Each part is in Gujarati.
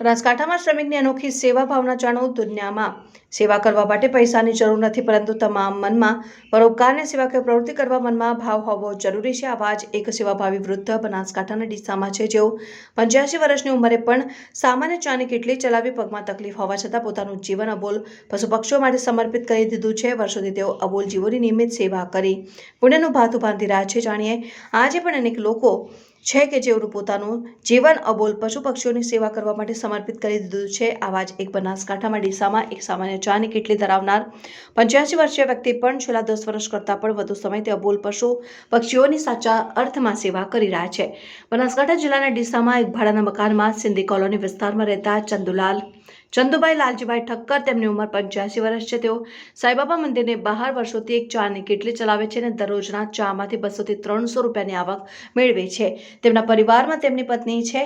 બનાસકાંઠામાં શ્રમિકની અનોખી સેવા ભાવના જાણો દુનિયામાં સેવા કરવા માટે પૈસાની જરૂર નથી, પરંતુ તમામ મનમાં પરોપકારની સેવાકીય પ્રવૃત્તિ કરવા મનમાં ભાવ હોવો જરૂરી છે. આવા જ એક સેવાભાવી વૃદ્ધ બનાસકાંઠાના ડીસામાં છે. જેઓ પંચ્યાસી વર્ષની ઉંમરે પણ સામાન્ય ચાની કેટલી ચલાવી પગમાં તકલીફ હોવા છતાં પોતાનું જીવન અબોલ પશુ પક્ષીઓ માટે સમર્પિત કરી દીધું છે. વર્ષોથી તેઓ અબોલ જીવોની નિયમિત સેવા કરી પુણ્યનું ભાતું બાંધી રહ્યા છે. જાણીએ, આજે પણ અનેક લોકો છે કે જેઓનું પોતાનું જીવન અબોલ પશુ પક્ષીઓની સેવા કરવા માટે સમર્પિત કરી દીધું છે. આવા જ એક બનાસકાંઠામાં ડીસામાં એક સામાન્ય ચાની કેટલી ધરાવનાર પંચ્યાસી વર્ષીય વ્યક્તિ પણ છેલ્લા દસ વર્ષ કરતાં પણ વધુ સમયથી અબોલ પશુ પક્ષીઓની સાચા અર્થમાં સેવા કરી રહ્યા છે. બનાસકાંઠા જિલ્લાના ડીસામાં એક ભાડાના મકાનમાં સિંધી કોલોની વિસ્તારમાં રહેતા ચંદુલાલ, ચંદુભાઈ લાલજીભાઈ ઠક્કર તેમની ઉંમર પંચ્યાસી વર્ષ છે. તેઓ સાઈબાબા મંદિરને બહાર વર્ષોથી એક ચાની કેટલી ચલાવે છે અને દરરોજના ચામાંથી બસોથી ત્રણસો રૂપિયાની આવક મેળવે છે. તેમના પરિવારમાં તેમની પત્ની છે.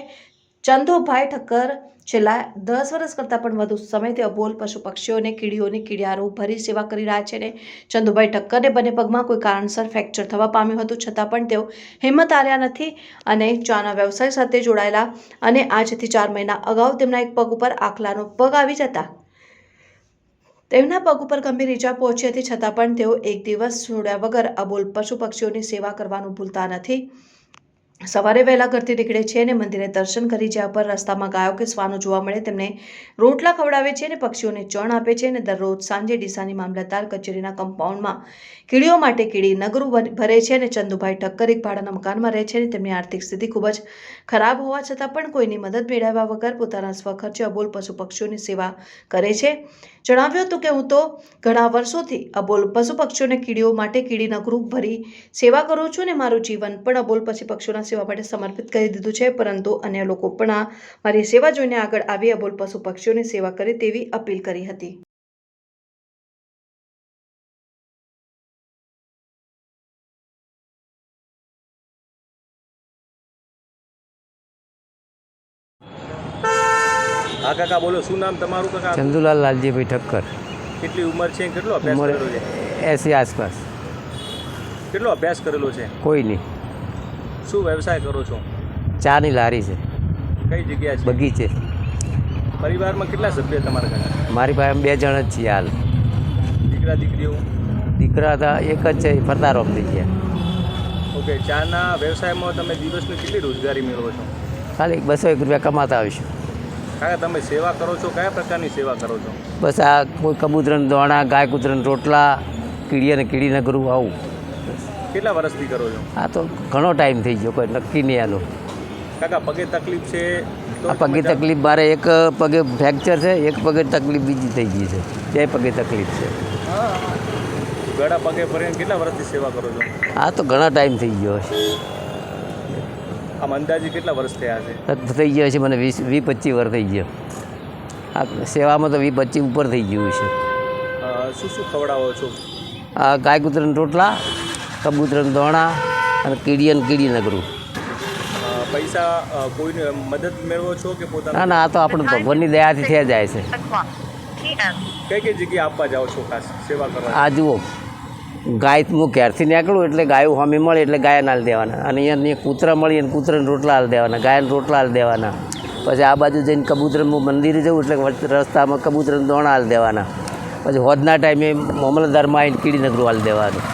ચંદુભાઈ ઠક્કર છેલ્લા દસ વર્ષ કરતાં પણ વધુ સમયથી અબોલ પશુ પક્ષીઓને કીડીઓની, કીડિયારો ભરી સેવા કરી રહ્યા છે અને ચંદુભાઈ ઠક્કરને બંને પગમાં કોઈ કારણસર ફ્રેક્ચર થવા પામ્યું હતું. છતાં પણ તેઓ હિંમત હાર્યા નથી અને ચાના વ્યવસાય સાથે જોડાયેલા અને આજથી ચાર મહિના અગાઉ તેમના એક પગ ઉપર આખલાનો પગ આવી જતા તેમના પગ ઉપર ગંભીર ઈજા પહોંચી હતી. છતાં પણ તેઓ એક દિવસ છોડ્યા વગર અબોલ પશુ પક્ષીઓની સેવા કરવાનું ભૂલતા નથી. સવારે વહેલા ઘરથી નીકળે છે અને મંદિરે દર્શન કરી જ્યાં પર રસ્તામાં ગાયો કે શ્વાનો જોવા મળે, તેમને રોટલા ખવડાવે છે અને પક્ષીઓને ચણ આપે છે અને દરરોજ સાંજે ડીસાની મામલતદાર કચેરીના કમ્પાઉન્ડમાં કીડીઓ માટે કીડી નગરું ભરે છે અને ચંદુભાઈ ઠક્કર એક ભાડાના મકાનમાં રહે છે અને તેમની આર્થિક સ્થિતિ ખૂબ જ ખરાબ હોવા છતાં પણ કોઈની મદદ મેળવ્યા વગર પોતાના સ્વખર્ચે અબોલ પશુ પક્ષીઓની સેવા કરે છે. જણાવ્યું હતું કે હું તો ઘણા વર્ષોથી અબોલ પશુ પક્ષીઓને કીડીઓ માટે કીડી નગરું ભરી સેવા કરું છું અને મારું જીવન પણ અબોલ પશુ પક્ષીઓના સેવા માટે સમર્પિત કરી દીધું છે પરંતુ અન્ય લોકો પણ આ મારી સેવા જોઈને આગળ આવી અબોલ પશુ પક્ષીઓની સેવા કરે તેવી અપીલ કરી હતી. હા કાકા બોલો શું નામ તમારું કાકા? ચંદુલાલ લાલજીભાઈ ઠક્કર. કેટલી ઉંમર છે કેટલો અભ્યાસ કરેલો છે? એસી આસપાસ. કેટલો અભ્યાસ કરેલો છે? કોઈ નહીં. શું વ્યવસાય કરો છો? ચાની લારી છે. કઈ જગ્યા છે? બગીચે. પરિવારમાં કેટલા સભ્ય તમારા ઘરના મારી પાસે બે જણ જ છીએ હાલ. દીકરા દીકરીઓ? દીકરા હતા એક જ છે ફરતા રોપ થઈ ગયા ઓકે ચાના વ્યવસાયમાં તમે દિવસની કેટલી રોજગારી મેળવો છો? ખાલી બસો એક રૂપિયા કમાતા આવીશું કાકા તમે સેવા કરો છો? કયા પ્રકારની સેવા કરો છો? બસ આ કોઈ કબૂતરને દોણા ગાય કૂતરન રોટલા કીડી અને કીડી ગરું આવું. કેટલા વર્ષથી કરો છો? આ તો ઘણો ટાઈમ થઈ ગયો કોઈ નક્કી નહીં આલો કાકા પગે તકલીફ છે? આ પગે તકલીફ મારે એક પગે ફ્રેક્ચર છે એક પગે તકલીફ બીજી થઈ ગઈ છે. બે પગે તકલીફ છે. ગળા પગે ભરીને કેટલા વર્ષથી સેવા કરો છો? આ તો ઘણા ટાઈમ થઈ ગયો છે આમ અંદાજે કેટલા વર્ષ થયા છે? થઈ ગયા છે મને વીસ વીસ પચીસ વર્ષ થઈ ગયો. આ સેવામાં તો વીસ પચીસ ઉપર થઈ ગયું છે. શું શું ખવડાવો છો? આ ગાય કૂતરાના રોટલા કબૂતરાના દોણા અને કીડી અને કીડી નગરું. પૈસા કોઈને મદદ મેળવો છો કે ના પોતાના? ના આ તો આપણે ભગવાનની દયાથી થઈ જાય છે. કઈ કઈ જગ્યાએ આપવા જાઓ છો ખાસ સેવા કરવા? આ જુઓ ગાય હું ઘેરથી નીકળું એટલે ગાયો સામે મળે એટલે ગાયને હાલ દેવાના. અને અહીંયા કૂતરા મળી અને કૂતરાને રોટલા હાલ દેવાના ગાયને રોટલા હાલ દેવાના. પછી આ બાજુ જઈને કબૂતરનું મંદિરે જવું એટલે રસ્તામાં કબૂતરને દોણા હાલ દેવાના. પછી હોદના ટાઈમે મામલતદારમાં આવીને કીડી નગરું હાલ દેવાનું.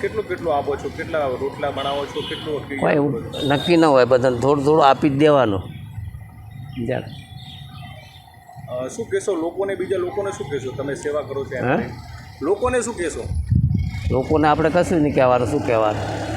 કેટલું કેટલું આપો છો? કેટલા રોટલા બનાવો છો? કેટલું કોઈ એવું નક્કી ન હોય બધાને થોડું થોડું આપી જ દેવાનું. જાણ. શું કહેશો? લોકોને બીજા લોકોને શું કહેશો? તમે સેવા કરો છો લોકોને શું કહેશો? લોકોને આપણે કશું નહીં કહેવાનું શું કહેવાનું?